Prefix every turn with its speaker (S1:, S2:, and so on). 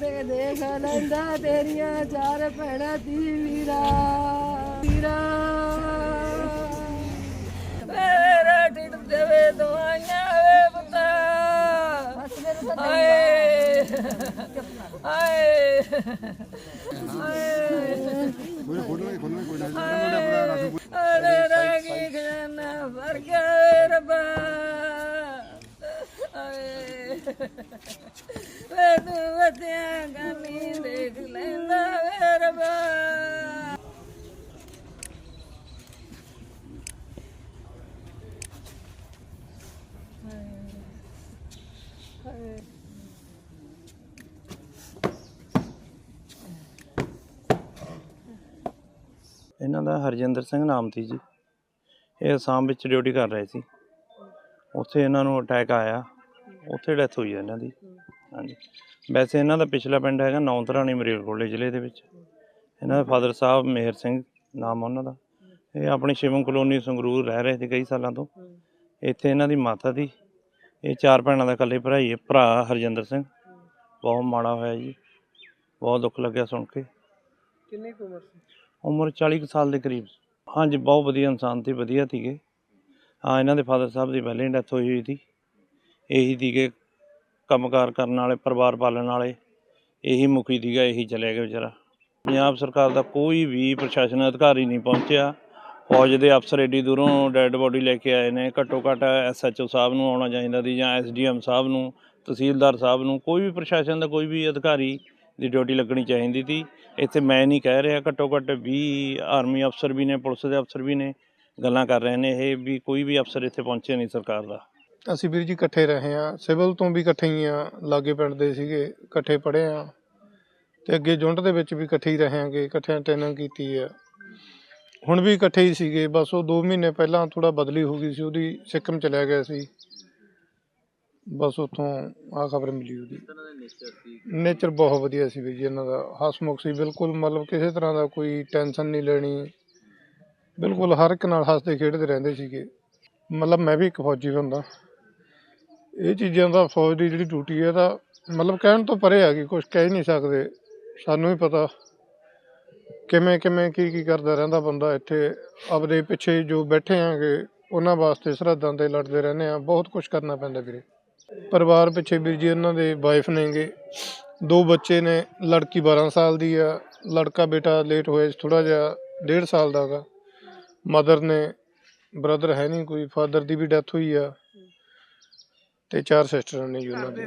S1: ਤੇ ਦੇਖ ਲੈਂਦਾ ਤੇਰੀਆਂ ਚਾਰ ਭੈਣਾਂ ਦੀ ਵੀਰਾ ਵੀਰਾ ਮੇਰਾ ਢਿੱਡ ਦੇਵੇ ਦਵਾਈਆਂ ਵੇ ਪੁੱਤਾ ਹਾਏ ਹਾਏ ਹਾਏ
S2: ਕੋਈ ਖੋਲਣਾ ਖੋਲਣਾ ਕੋਈ ਨਾ
S1: ਅਰੇ ਰਗੀ ਖਜ਼ਾਨਾ ਆਏ ਵੇ ਗਮੀ ਦੇਖ ਲੈਂਦਾ ਵੇ ਰੱਬਾ
S3: ਇਹਨਾਂ ਦਾ ਹਰਜਿੰਦਰ ਸਿੰਘ ਨਾਮ ਸੀ ਜੀ। ਇਹ ਅਸਾਮ ਵਿੱਚ ਡਿਊਟੀ ਕਰ ਰਹੇ ਸੀ। ਉੱਥੇ ਇਹਨਾਂ ਨੂੰ ਅਟੈਕ ਆਇਆ। ਉੱਥੇ ਡੈਥ ਹੋਈ ਹੈ ਇਹਨਾਂ ਦੀ। ਹਾਂਜੀ। ਵੈਸੇ ਇਹਨਾਂ ਦਾ ਪਿਛਲਾ ਪਿੰਡ ਹੈਗਾ ਨੌਂਤਰਾਣੀ ਮਰੇਲਕੋਟਲੇ ਜ਼ਿਲ੍ਹੇ ਦੇ ਵਿੱਚ। ਇਹਨਾਂ ਦੇ ਫਾਦਰ ਸਾਹਿਬ ਮੇਹਰ ਸਿੰਘ ਨਾਮ ਉਹਨਾਂ ਦਾ। ਇਹ ਆਪਣੀ ਸ਼ਿਵਮ ਕਲੋਨੀ ਸੰਗਰੂਰ ਰਹਿ ਰਹੇ ਸੀ ਕਈ ਸਾਲਾਂ ਤੋਂ। ਇੱਥੇ ਇਹਨਾਂ ਦੀ ਮਾਤਾ ਦੀ ਇਹ ਚਾਰ ਭੈਣਾਂ ਦਾ ਇਕੱਲੇ ਭਰਾ ਹੀ ਹੈ ਭਰਾ ਹਰਜਿੰਦਰ ਸਿੰਘ। ਬਹੁਤ ਮਾੜਾ ਹੋਇਆ ਜੀ। ਬਹੁਤ ਦੁੱਖ ਲੱਗਿਆ ਸੁਣ ਕੇ।
S4: ਕਿੰਨੀ ਉਮਰ ਸੀ?
S3: ਉਮਰ 40 ਕੁ ਸਾਲ ਦੇ ਕਰੀਬ। ਹਾਂਜੀ ਬਹੁਤ ਵਧੀਆ ਇਨਸਾਨ ਸੀ ਵਧੀਆ ਸੀਗੇ। ਹਾਂ ਇਹਨਾਂ ਦੇ ਫਾਦਰ ਸਾਹਿਬ ਦੀ ਪਹਿਲਾਂ ਡੈਥ ਹੋਈ ਹੋਈ ਸੀ। ਇਹੀ ਸੀਗੇ ਕੰਮਕਾਰ ਕਰਨ ਵਾਲੇ, ਪਰਿਵਾਰ ਪਾਲਣ ਵਾਲੇ, ਇਹੀ ਮੁਖੀ ਸੀਗਾ ਇਹੀ ਚਲੇ ਗਿਆ ਵਿਚਾਰਾ। ਪੰਜਾਬ ਸਰਕਾਰ ਦਾ ਕੋਈ ਵੀ ਪ੍ਰਸ਼ਾਸਨ ਅਧਿਕਾਰੀ ਨਹੀਂ ਪਹੁੰਚਿਆ। ਫੌਜ ਦੇ ਅਫਸਰ ਏਡੀ ਦੂਰੋਂ ਡੈੱਡ ਬੋਡੀ ਲੈ ਕੇ ਆਏ ਨੇ। ਘੱਟੋ ਘੱਟ ਐਸਐਚਓ ਸਾਹਿਬ ਨੂੰ ਆਉਣਾ ਚਾਹੀਦਾ ਸੀ ਜਾਂ ਐਸਡੀਐਮ ਸਾਹਿਬ ਨੂੰ, ਤਹਿਸੀਲਦਾਰ ਸਾਹਿਬ ਨੂੰ, ਕੋਈ ਵੀ ਪ੍ਰਸ਼ਾਸਨ ਦਾ ਕੋਈ ਵੀ ਅਧਿਕਾਰੀ ਦੀ ਡਿਊਟੀ ਲੱਗਣੀ ਚਾਹੀਦੀ ਸੀ। ਇੱਥੇ ਮੈਂ ਨਹੀਂ ਕਹਿ ਰਿਹਾ, ਘੱਟੋ ਘੱਟ 20 ਆਰਮੀ ਅਫਸਰ ਵੀ ਨੇ, ਪੁਲਿਸ ਦੇ ਅਫਸਰ ਵੀ ਨੇ, ਗੱਲਾਂ ਕਰ ਰਹੇ ਨੇ। ਇਹ ਵੀ ਕੋਈ ਵੀ ਅਫਸਰ ਇੱਥੇ ਪਹੁੰਚਿਆ ਨਹੀਂ ਸਰਕਾਰ ਦਾ।
S4: ਅਸੀਂ ਵੀਰ ਜੀ ਇਕੱਠੇ ਰਹੇ ਆ ਸਿਵਲ ਤੋਂ ਵੀ ਇਕੱਠੇ ਹੀ ਆ ਲਾਗੇ ਪਿੰਡ ਦੇ ਸੀਗੇ, ਇਕੱਠੇ ਪੜ੍ਹੇ ਆ ਤੇ ਅੱਗੇ ਜੁੰਟ ਦੇ ਵਿੱਚ ਵੀ ਇਕੱਠੇ ਹੀ ਰਹਾਂਗੇ ਇਕੱਠਿਆਂ ਟ੍ਰੇਨਿੰਗ ਕੀਤੀ ਆ। ਹੁਣ ਵੀ ਇਕੱਠੇ ਹੀ ਸੀਗੇ। ਬਸ ਉਹ 2 ਮਹੀਨੇ ਪਹਿਲਾਂ ਥੋੜਾ ਬਦਲੀ ਹੋ ਗਈ ਸੀ, ਉਹਦੀ ਸਿੱਕਮ ਚਲਿਆ ਗਿਆ ਸੀ। ਬਸ ਉੱਥੋਂ ਆ ਖਬਰ ਮਿਲੀ ਉਹਦੀ। ਨੇਚਰ ਬਹੁਤ ਵਧੀਆ ਸੀ ਵੀਰ ਜੀ, ਇਹਨਾਂ ਦਾ। ਹਸਮੁਖ ਸੀ ਬਿਲਕੁਲ, ਮਤਲਬ ਕਿਸੇ ਤਰ੍ਹਾਂ ਦਾ ਕੋਈ ਟੈਨਸ਼ਨ ਨਹੀਂ ਲੈਣੀ। ਬਿਲਕੁਲ ਹਰ ਇੱਕ ਨਾਲ ਹੱਸਦੇ ਖੇਡਦੇ ਰਹਿੰਦੇ ਸੀਗੇ। ਮਤਲਬ ਮੈਂ ਵੀ ਇੱਕ ਫੌਜੀ ਹੁੰਦਾ ਇਹ ਚੀਜ਼ਾਂ ਦਾ ਫੌਜ ਦੀ ਜਿਹੜੀ ਡਿਊਟੀ ਹੈ ਤਾਂ ਮਤਲਬ ਕਹਿਣ ਤੋਂ ਪਰੇ ਆ ਕਿ ਕੁਝ ਕਹਿ ਹੀ ਨਹੀਂ ਸਕਦੇ। ਸਾਨੂੰ ਹੀ ਪਤਾ ਕਿਵੇਂ ਕਿਵੇਂ ਕੀ ਕੀ ਕਰਦਾ ਰਹਿੰਦਾ ਬੰਦਾ ਇੱਥੇ। ਆਪਦੇ ਪਿੱਛੇ ਜੋ ਬੈਠੇ ਆਂਗੇ ਉਹਨਾਂ ਵਾਸਤੇ ਸਰਹੱਦਾਂ ਤੇ ਲੜਦੇ ਰਹਿੰਦੇ ਆ। ਬਹੁਤ ਕੁਝ ਕਰਨਾ ਪੈਂਦਾ ਵੀਰੇ। ਪਰਿਵਾਰ ਪਿੱਛੇ ਵੀਰ ਜੀ ਇਹਨਾਂ ਦੇ ਵਾਈਫ ਨੇਗੇ। ਦੋ ਬੱਚੇ ਨੇ, ਲੜਕੀ 12 ਸਾਲ ਦੀ ਆ। ਲੜਕਾ ਬੇਟਾ ਲੇਟ ਹੋਇਆ ਥੋੜਾ ਜਿਹਾ 1.5 ਸਾਲ ਦਾ ਗਾ। ਮਦਰ ਨੇ ਬ੍ਰਦਰ ਹੈ ਨਹੀਂ ਕੋਈ ਫਾਦਰ ਦੀ ਵੀ ਡੈਥ ਹੋਈ ਆ। ਤੇ ਚਾਰ ਸਿਸਟਰਾਂ ਨੇ ਜੀ ਉਹਨਾਂ ਦੇ